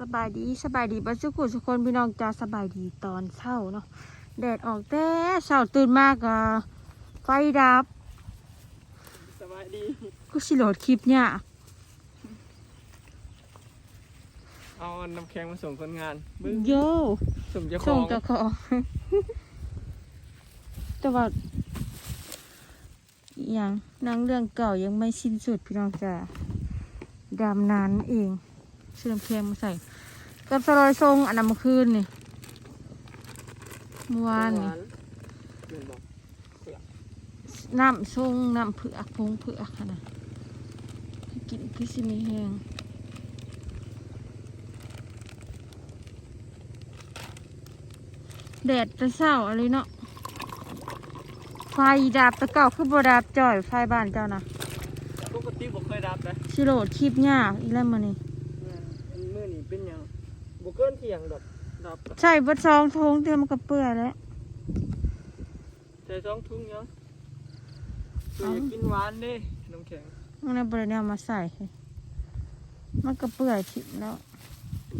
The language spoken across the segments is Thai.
สบายดีสบายดีบัดสุขุสุคนพี่น้องจ้าสบายดีตอนเช้าเนาะแดดออกแต่เช้าตื่นมากอะไฟดับสบายดีกูสิโหลดคลิปเนี่ยเอาน้ำแข็งมาส่งคนงานบึ้งโยสมเจ้าขส่องงเจ้าของแต่ว่าอหย่างหนังเรื่องเก่ายังไม่สิ้นสุดพี่น้องจ้าดำนานเอง เสื่อมเพลงมาใส่กับสลอยทรงอันนั้นเมื่อคืนนี่เมื่อวานนี่เดินบอกน้ำทรงน้ำเผือกพงเผือกอะนะให้กินพี่สิมีแห้งแดดจะเศร้าอะไรเนาะไฟดับแตะเก่าคือบดับจ่อยไฟบ้านเจ้านะปกติผมเคยรับนะชิโรดคลิปยากอีแล้วมานี่มื่อนี้ เป็นหยังบุเกินเที่ยงดอกดับใช่เบัดซองทงเตรียมนกับเปื่อยแล้ว ใส่สองถุงยังตัวอยากกินหวานเด้น้ำแข็งมันเอาบริเนียมาใส่ให้มันก็เปื่อยทิ้งแล้ว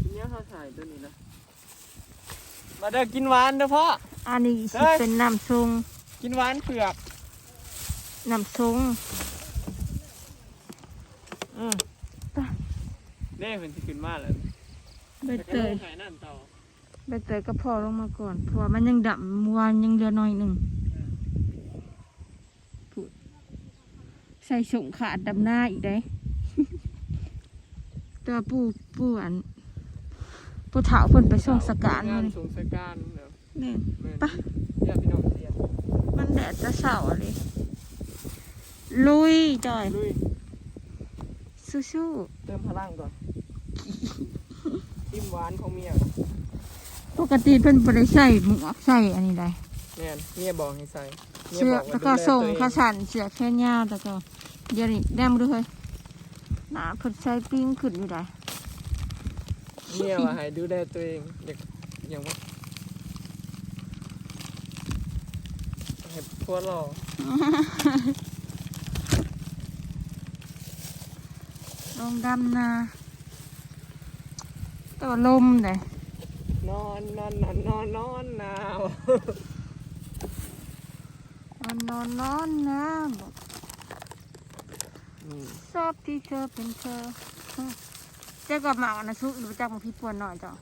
ทีนี้เขาใส่ตัวนี้นะมาเด้อกินหวานเด้อพ่อ อันนี้สิเฮ้ย เป็นน้ำทรงกินหวานเผือกน้ำทรงอืมไปเด้เป็นที่ขึ้นมาแล้ว ใบเตยขายน้ำต่อใบเตยก็พอลงมาก่อนเพราะว่ามันยังดำเมื่อวานยังเหลือหน่อยหนึ่งพูดใส่ส่งขาดดำหน้าอีกได้ตัวปูปูอันปูเถาเพิ่นไปส่งสการงามานนี่ส่งสการเดี๋ยวนี่แม่นไปเดี๋ยวพี่น้องเรียนมันแดดจะเสาร์เลยลุยจอยลุยสู้เติมพลังก่อน จิ้มหวานของเมียๆปกติเพิ่นบ่ได้ใส่หมวกใส่อันนี้ได้แม่นเมียบอกให้ใส่มียเสื้อบว่าแล้วก็ดูแลส่งตัวเอ ข้าสันเสื้อแค่ยาวแต่ก็เดี๋ยวนี้แดมดูเฮ้ยหนาเพิ่นใส่ปิ้งขึ้นอยู่ได้เมียว่าให้ดูแลตัวเองอยากอย่างว่าให้พัวหล่อลงดำนาแต่ว่าลมเลยนอนนอนนอนนอนนอนหนาว นอนนอนนอนนะบอกอืมชอบที่เธอเป็นเธอเจ้ากับหมาอันนะชุกหรือจักมาพี่ปวนหน่อยจ้ะ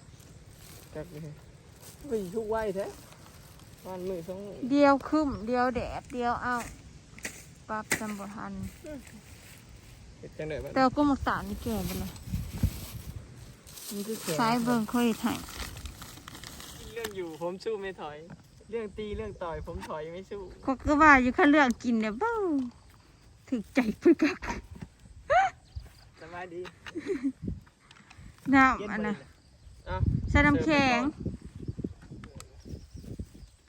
จักเลยเฮ้ยทุกไว้แท้วันมือสองเดียวคึมเดียวแดดเดียวเอาปรับจำบทันเจังได๋บัดแต่าก็มักตานี่แก่ไปเลย นี่คือแขนสายเบิ่งค่อยถ่ายเรื่องอยู่ผมสู้ไม่ถอย เรื่องตีเรื่องต่อยผมถอยไม่สู้ก็ก็ว่าอยู่แค่เรื่องกินเนี่ยเบ้าถึกใจเพื่อกักสบายดีน้เย็นำอันบ่นะนี่อะใส่น้ำแข็ง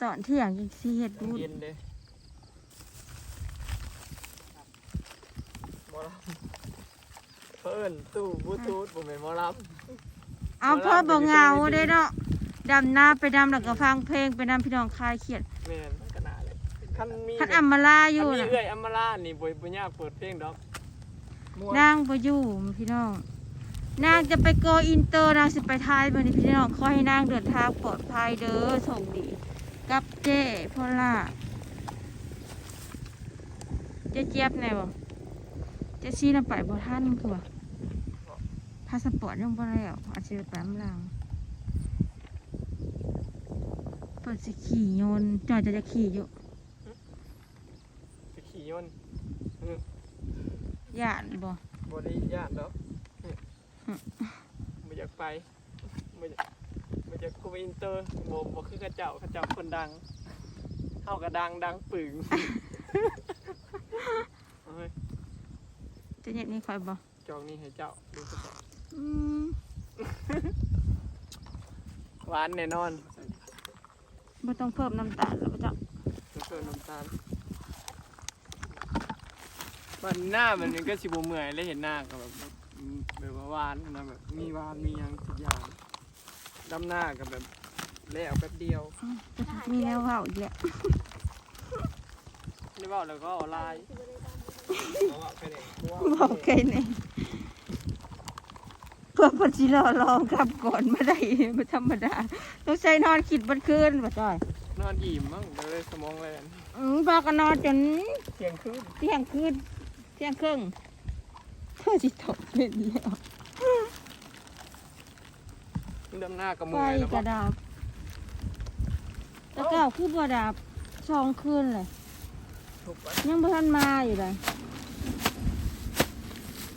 ตอนเที่ยงยังซีเฮ็ดบุญเย็นเด้หมอลำเพิ่นตู้บลูทูธผมเป็นหมอล เอาพ่อบอกเหงาได้เนาะดำหน้าไปดำแล้วก็ฟังเพลงไปนำพี่น้องคลายเครียดำแม่นขนาดเลยคันมีคันอัมมาลาอคันยู่มีน่ะเอื้อยอัมมาลานี่บ่บ่ยากเปิดเพลงดอกม่วนนางบ่อยู่พี่น้อง นางจะไปโกอินเตอร์นางสิไปไทยบัดนี้พี่น้องขอให้นางเดินทางปลอดภัยเด้อโชคดี กับเจ้พ่อล่าเจ๊เจี๊ยบแน่บ่เจ๊ชี้นำไปบ่ทันคือว่าพาสปอร์ตยังบ่แล้วอาจสิไปอำลางเปิดสิขี่ยนต์จอยจะจะขี่อยู่จะขี่ยนต์ย่านบ่บ่ได้ยากดอกบ่อยากไปบ่อยากบ่อยากคุยอินเตอร์บ่บ่คือกระเจ้ากระเจ้าคนดังเฮาก็ดังดังปึงเอาเฮ้ยจะเน็ตนี่คอยบ่จองนี่ให้เจ้าดูซะก่อนอืม หวานแน่นอนบ่ต้องเพิ่มน้ำตาลแล้วบ่จ้ะแล้วก็น้ำตาลมันหน้ามันก็สิบ่เมื่อยเลยเห็นหน้าก็แบบแบบว่าหวานนะแบบมีหวานมีหยังทุกอย่างดำหน้าก็แบบแล้วแป๊บเดียว มีแนวเว้าอีกแล้วนี่ว่าแล้วก็ออนไลน์เอาอะไปเลยบอกใครนี่ เพื่อพันสิรอลองกลับก่อนมาได้ไม่ธรรมดาต้องใช้นอนคิดบันคืนบ่จ้อยนอนอิ่มมั้งเดี๋ยวเลยสมองเลยอืมพากันนอนจนเที่ยงคืนเที่ยงคืนเที่ยงครึ่งเท่าสิตกเป็นแล้วดำหน้ากับไฟมือแล้วกก็ระดับแล้วก็คือบ่ดับสองคืนเลยถูกไปยังบ่ทันมาอยู่เลย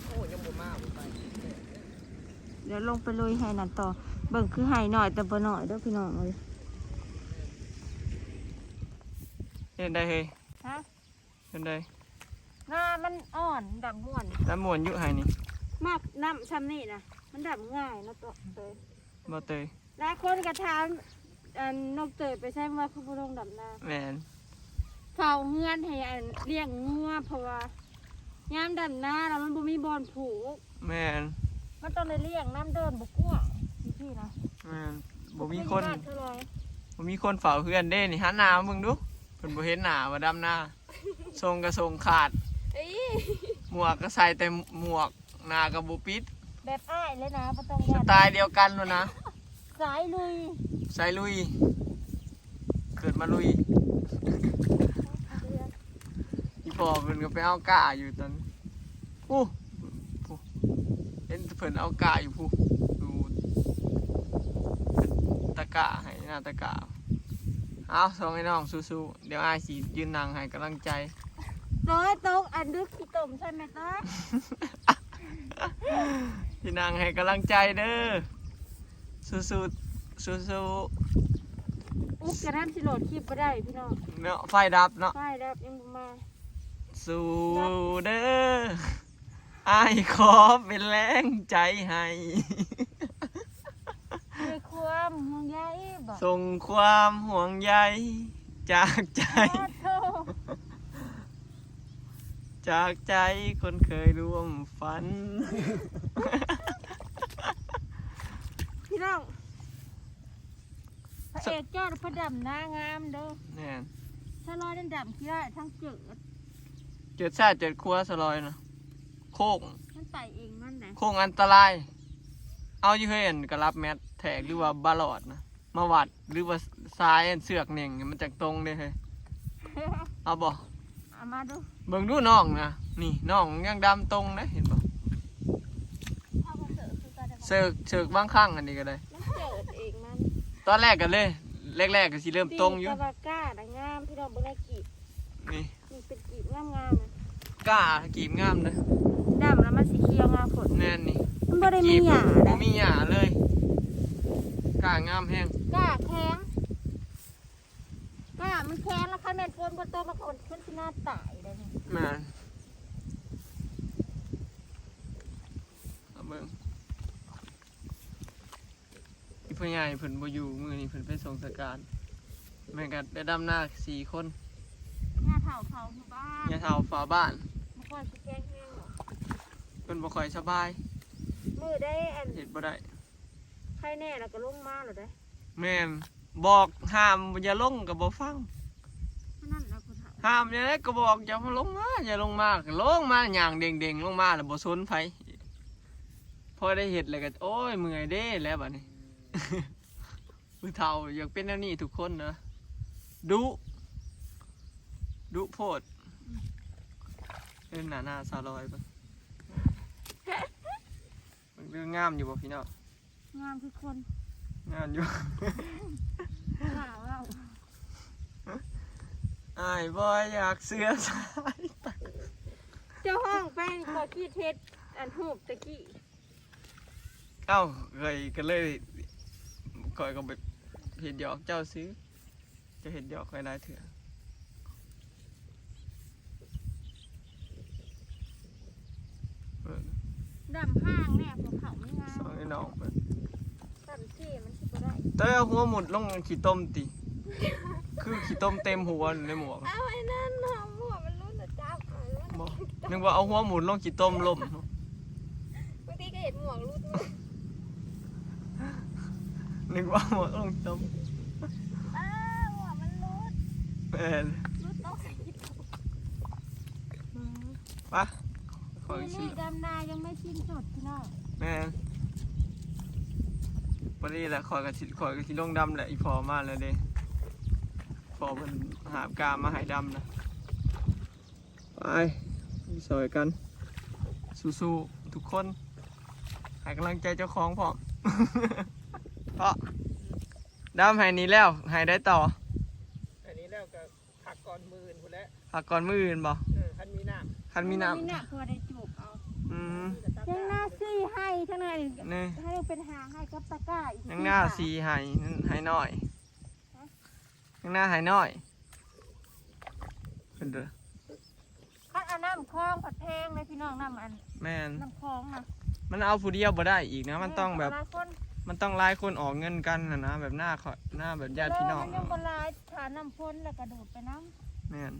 โอ้ยังบ่มาบ่ไป เดี๋ยวลงไปลุยให้นั่นต่อ เบิ่งคือให้หน่อยแต่บ่หน่อยเด้อพี่น้องเอ้ยเห็นได้เฮ้ยฮะเห็นได้งามันอ่อนดำม่วนน้ำมวนอยู่ไห้นี่มากน้ำซ้ำนี่นะมันดำง่ายเนาะตัวเตยบ่เตยหลายคนก็ถามอันนกเตยไปใช้ว่าเขาบ่ลงดำนาแมนเฝ้าเฮือนให้อันเลี้ยงงัวเพราะว่ายามดำนาแล้วมันบ่มีบอนผูกแมน มันต้องได้เลี้ยงน้ำเดินบ่กลัวพี่พี่นะแมนบ่มีคนบ้าเท่าไหร่บ่มีคนเฝ้าเพื่อนเด้นี่หันหน้ามาเบิ่งดูเพิ่นบ่เห็นหน้าว่าดำหน้าทรงก็ทรงขาด เอ้ยหมวกก็ใส่แต่หมวกหน้าก็บ่ปิดแบบอ้ายเลยนะบ่ต้องสยานไตล์เดียวกันเลยนะสายลุยใส่ลุย เกิดมาลุยพี่พ่อเพิ่นก็ไปเอากาอยู่ตอนอู้ผู้ เห็นเพิ่นเอากาอยู่ผู้ดูตะกะให้หน้าตะกะเอาสองไอ้น้องสู้ๆเดี๋ยวอายสิยืนนั่งให้กำลังใจร้อยตกอันดึกขี้ตมใช่ไหมตาพี่นางให้กำลังใจเด้อสู้ๆสู้อุ๊บกระทั่งสิโหลดคลิปบ่ได้พี่น้องๆเนาะไฟดับเนาะไฟดับยังบ่มาสู้เด้อ อายขอเป็นแรงใจให้ด้วยความห่วงใยบอกส่งความห่วงใยจากใจขอโทษจากใจคนเคยร่วมฝัน พี่น้องพระเอกเจ้าพระดำหน้างามเด้อแน่นถ้าลอยดันดำขี้ได้ทั้งเกิดเจ็ดซาเจ็ดครัวสลอยนะ โค้งมันไต่เองนั่นแหละโค้งอันตราย เอาอยู่เห็นกระรับแมทแทกหรือว่าบาลอดนะมาวัดหรือว่าซ้ายอันเสือกเน่งมันจากตรงเลยเฮ้ยเอาบ่เอามาดูเบิ่งดูน้องนะนี่น้องยังดำตรงนะเห็นบ่เอามาเสิร์ฟคือการเสือกเสือกบางข้างอันนี้ก็ได้ มันเกิดเองมันตอนแรกกันเลย แรกๆก็สิเริ่มตรงอยู่ตีตะวาก้าดังงามพี่น้องบ่ได้กีบนี่นี่เป็นกีบงามงามๆนะ กล้ากีบงามนะ ดำแล้วมันสีเขียวงามผลแน่นนี่มันบ่ได้มีหยาบ่นะมีหญ้าเลยกล้างามแห้งก้าแข็งก้ามันแข็งแล้วคันแม่นฝนบ่ตกมันก็อดขึ้นที่หน้าตายได้นี่มาเอาเบิ่งอีพ่อใหญ่เพิ่นบ่อยู่มื้อนี้เพิ่นไปส่งสการแม่นกันได้ดำหน้าสี่คนหน้าเผาเผาหมู่บ้าน อย่าเท่าฝาบ้านบ่ค่อยสิแข็งแห้งหรอก เพิ่นบ่ค่อยสบายมือได้อันเฮ็ดบ่ได้ใครแน่แล้วก็ลงมาแล้วได้แม่นบอกห้ามอย่าลงก็บ่ฟังนั่นแหละผู้เฒ่าห้ามอย่าได้ก็บอกอย่าลงมาอย่าลงมาก็ลงมาอย่างเด้งๆลงมาแล้วบ่สนไผพอได้เฮ็ดแล้วก็โอ้ยเมื่อยเด้แล้วบัดนี้ ผู้เฒ่าอยากเป็นแนวนี้ทุกคนนะดุดุโพดเล่นหน้าหน้าสาวลอยเบิ่ งมันเรื่องงามอยู่บ่พี่น้องงามทุกคนงามอยู่ ข่าวเราอายบ่อยากเสือสายเจ้าห้องแป้งขอขี้เท็ดอันหูบตะกี้เอ้าเคยก็เลยคอยก็ไปเห็ดหยอกเจ้าซื้อ จะเห็ดหยอกคอยได้เถื่อเบิ่ง ดำห้างแน่ภูเขาไม่งาสมองไอ้น้องเบิ่งดำที่มันสิบ่ได้เต้ยเอาหัวหมุดลงขี้ต้มติ คือขี้ต้มเต็มหัวอยู่ในหมวกเอาไอ้นั่นหอมหัวมันรุ่นนะจับเอาแล้วบอกนึกว่าเอาหัวหมุนลงขี้ต้มล่มบางทีก็เห็นหมวกรุ่นนึกว่าหัวลงต้มอ้าหัวมันรุ่นแม่นรุ่นต้องใส่ที่ตัวปะ ขอนี่ชื่อดำนายังไม่สิ้นสุดพี่น้องแม่นปนี้แหละคอยกับสิคอยกับสิลงดำแหละอีพอมาแล้วเด้พอเพิ่นหาบกามาให้ดำนะไปสอยกัน สู้ๆทุกคนให้กำลังใจเจ้าของพร้อมเพราะดำให้นี้แล้วให้ได้ต่ออันนี้แล้วก็ผักก่อนมือพุ่นแล้วผักก่อนมืออื่นบ่เออคันมีน้คันมีน้มีน้ำพอได้จูบเอาำอื มำก็ตักทั้งหน้าซี่ให้ทั้งหน้านี่ให้เป็นหางให้กับตะกร้าอีกยังหน้าสีให้นั่นให้น้อยยังหน้าให้น้อยเพิ่นเด้อคัดเอาน้ำคลองผัดแพงเลยพี่น้องน้ำอันแม่นน้ำคลองนะมันเอาผู้เดียวบ่ได้อีกนะ มันต้องแบบหลายคนมันต้องหลายคนออกเงินกันนะนะแบบหน้าเขาหน้าแบบญาติพี่น้องมันยังบหลายฐานน้ำพ่นแล้วกระโดดไปน้แม่น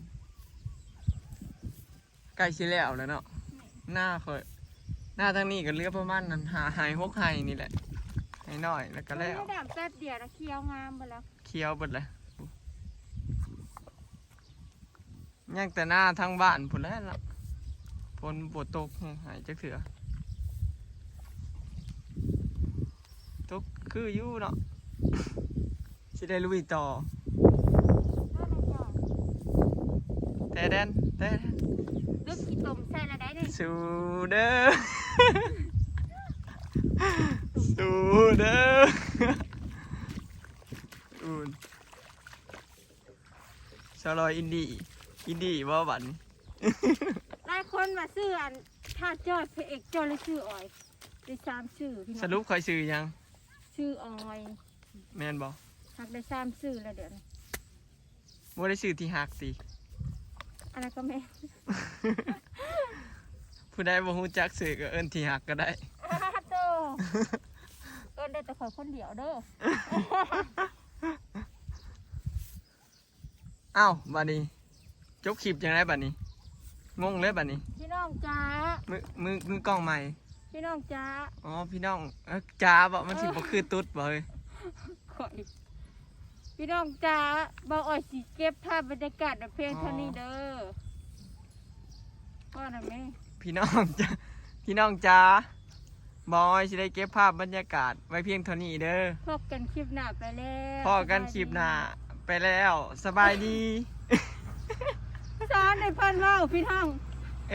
ใกล้สิแล้วแล้วเนาะ หน้าเขาหน้าทางนี้ก็เหลือประมาณนั้นหาหายหกหายนี่แหละให้น้อยแล้วำก็แล้วไม่ได้แป๊บเดียวนะเคี้ยวงามไปแล้วเคี้ยวเบิดเลยยังแต่หน้าทางบ้านพุ่นแล้วล่ะฝนบดตกแห้งหายจักเถือตกคืออยู่เนาะสิได้ลุยต่อถ้าไม่จอดแต่แดนแต่แดนลึกขี้ ตมใส่ละได้เลยสู้เด้อสู้เด้ออุ่นชาวลอยอินดี้อินดี้ว่าบัดนหลายคนมาซื้ออันถ้าจอดพระเอกจอดเลยซื้อออยได้สามซื้อพี่น้องสรุปคอยซื้อยังซื้อออยแม่นบอกหักได้สามซื้อแล้วเดี๋ยวนี้ว่าได้ซื้อที่หักสิ อะไรก็แม่ผู้ใดบ่ฮู้จักซื้อก็เอิ้นที่หักก็ได้อ้าโตเอิ้นได้แต่ขอยคนเดียวเด้ออ้าวบัดนี้ จบคลิปจังไดบัดนี้ งงเลยบัดนี้ พี่น้องจ้ามือมือมือกล้องใหม่ พี่น้องจ้าอ๋อพี่น้องเอ้อจ้าบ่มันสิบ่คือตุ๊ดบ่เฮ้ย ข่อย พี่น้องจ้าบ่อ่อยสิเก็บภาพบรรยากาศในเพลงเท่านี้เด้อก็นะแม่พี่น้องจ้าพี่น้องจ้าบอยสิได้เก็บภาพบรรยากาศไว้เพียงเท่านี้เด้อพบกันคลิปหน้าไปแล้วพอกันคลิปหน้าไปแล้วสบายดี สอนในเพันเว่าพี่น้อง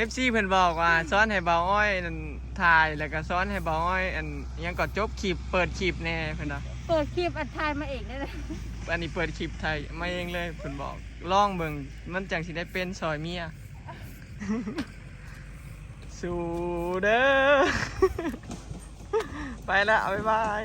FC เพิ่นบอกว่าซ้อนให้เบาอ้อยนั่นถ่ายแล้วก็ซ้อนให้เบาอ้อย อันอิหยังก็จบคลิปเปิดคลิปแน่เพิ่นว่า เปิดคลิปอัดทายมาเองได้เลยอันนี้เปิดคลิปไทยมาเองเลยเพิ่นบอกล่องเบิ่งมันจังสิได้เป็นซอยเมียสู้เด้อ ไปละบ๊ายบาย